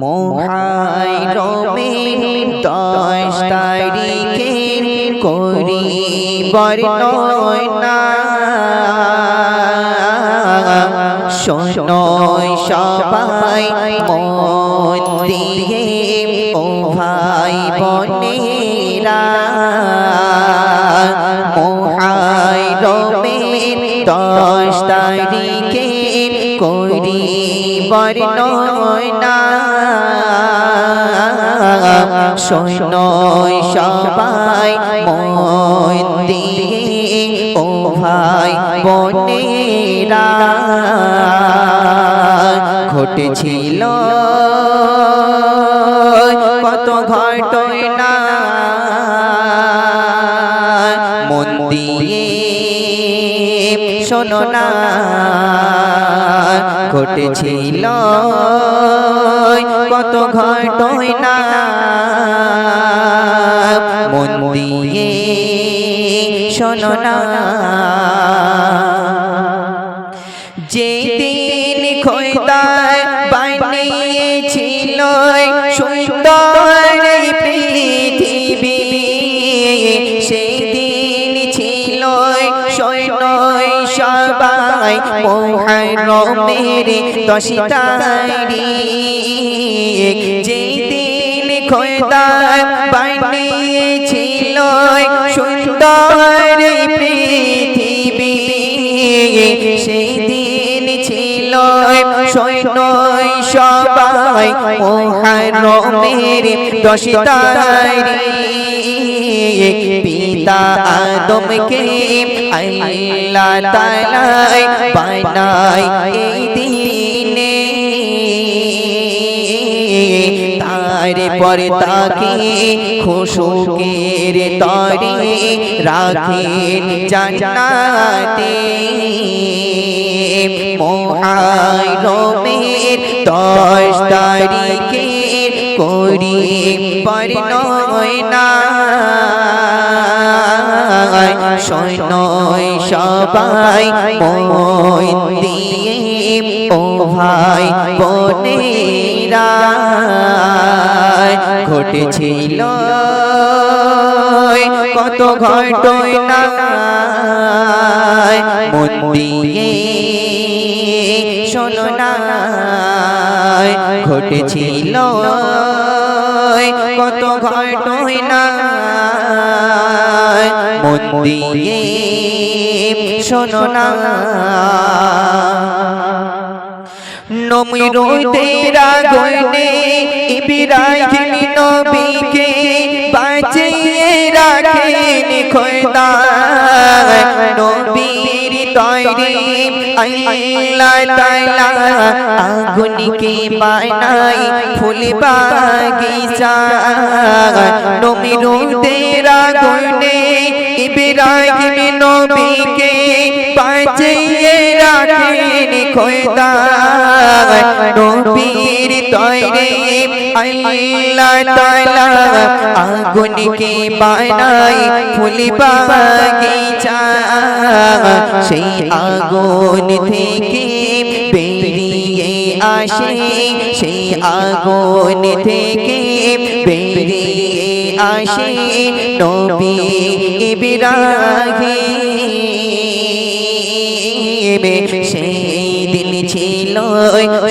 মোহাই রমে দশ তারিখে করি বর্ণনা শোনয় সবাই মন দিয়ে ও ভাই বোনেরা। দশ তারিখে করি বর্ণনা শোনয় সবাই মন দিয়ে ও ভাই বোনেরা ঘটেছিল। কত ঘটনা। মন দিয়ে না। ঘটেছিল কত ঘটনা মন দিয়ে শোনো না। যেদিন খোদায় বানিয়েছিল সুন্দর পৃথিবী, সেদিন ছিল সৈনয় সবাই মোহরমের দশ তারিখ যেদিন খোদায় বানিয়েছিল সুন্দর পৃথিবী। সেদিন ছিল সৈনয় সবাই মোহরমের দশ তারিখ পিতা আদমকে আল্লাহ তাআলা বানাই এই দিনে। তার পরে তাকে খুশুকের তরে রাখেন জান্নাতে। মোহারমের দশ তারিখে করি পরিণয়না সৈনয় সবাই, মন দিয়ে ও ভাই, বোনেরা, ঘটেছিল। কত ঘটনা মন দিয়ে শোনো না, ঘটেছিল। কত ঘটনা মন দিয়ে শোনো না। নমিরুদের আগুনে ইব্রাহিম নবীকে বাঁচিয়ে রাখেন খোদা নবীর তৈরি আল্লাহ তাআলা আগুনকে বানাই ফুল বাগিচা। নমিরুদের আগুনে নবীকে বাঁচিয়ে রাখেন খোদা নবীর তৈরি। আল্লাহ তাআলা আগুনকে বানাই ফুল বাগিচা। সেই আগুন থেকে বেরিয়ে আসে, সেই আগুন থেকে বেরিয়ে আসে নবী ইব্রাহিম। সেই দিন ছিল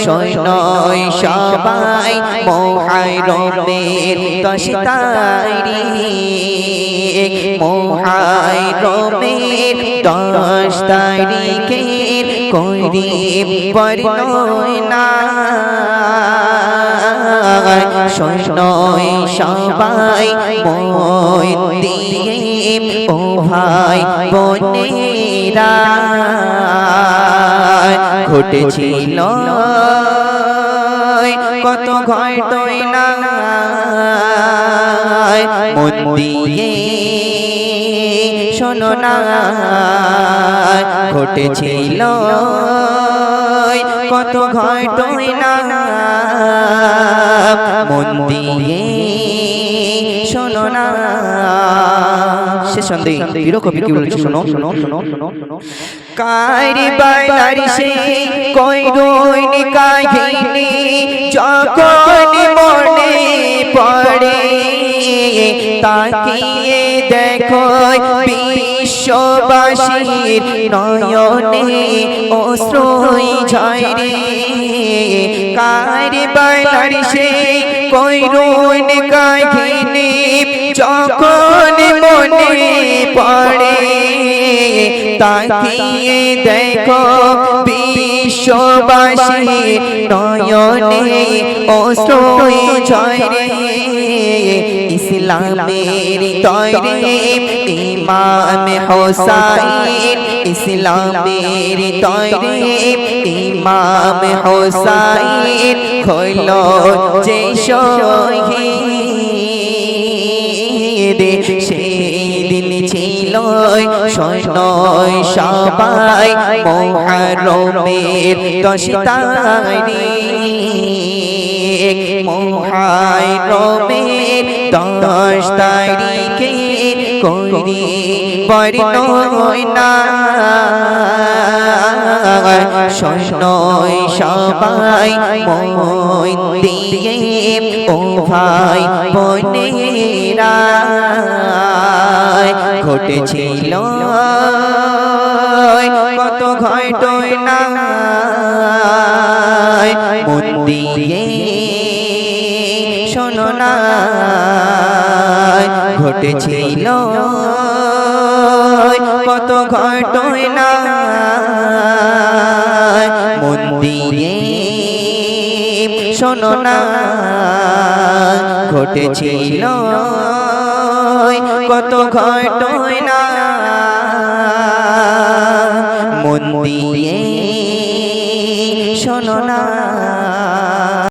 সৈনয় সবাই মোহারমের দশ তারিখ মোহারমের দশ তারিখের করি পরিণয়না সৈনয় সবাই মন দিয়ে ও ভাই বোনেরা। ঘটেছিল কত ঘটনা। মন দিয়ে শোনো না, ঘটেছিল কত ঘটই না মন দিয়ে শোনো না। সে সন্দেহ প্রিয় কবি কি বলেছে, শোনো শোনো শোনো শোনো। শোনো কারি বাইনারি সে কই রইনি কাহিনী যখন মনে পড়ে, তাকিয়ে দেখো বিশ্ববাসীর নয়নে অশ্রুই ঝরে কার বাইলার সেই কইরুন কাহিনী যখন মনে পড়ে, তাকিয়ে দেখো বিশ্ববাসী নয়নে অশ্রুই ঝরে ইসলামের তৈরি ইমাম হোসাইন ইসলামের তৈরি ইমাম হোসাইন খোল যে শহীদ সেই দিন ছিল সৈনয় সবাই মহারমের দশ তারিখ মহারমের দশ তারিখে করি বর্ণয় না সৈনয় সবাই মন দিয়ে ও ভাই বোনেরা ঘটেছিল কত ঘটই না মন দিয়ে শোনো না। ঘটেছিল কত ঘটই না মন দিয়ে শোনো না। ঘটেছিল। কত ঘটই না মন দিয়ে শোনো না।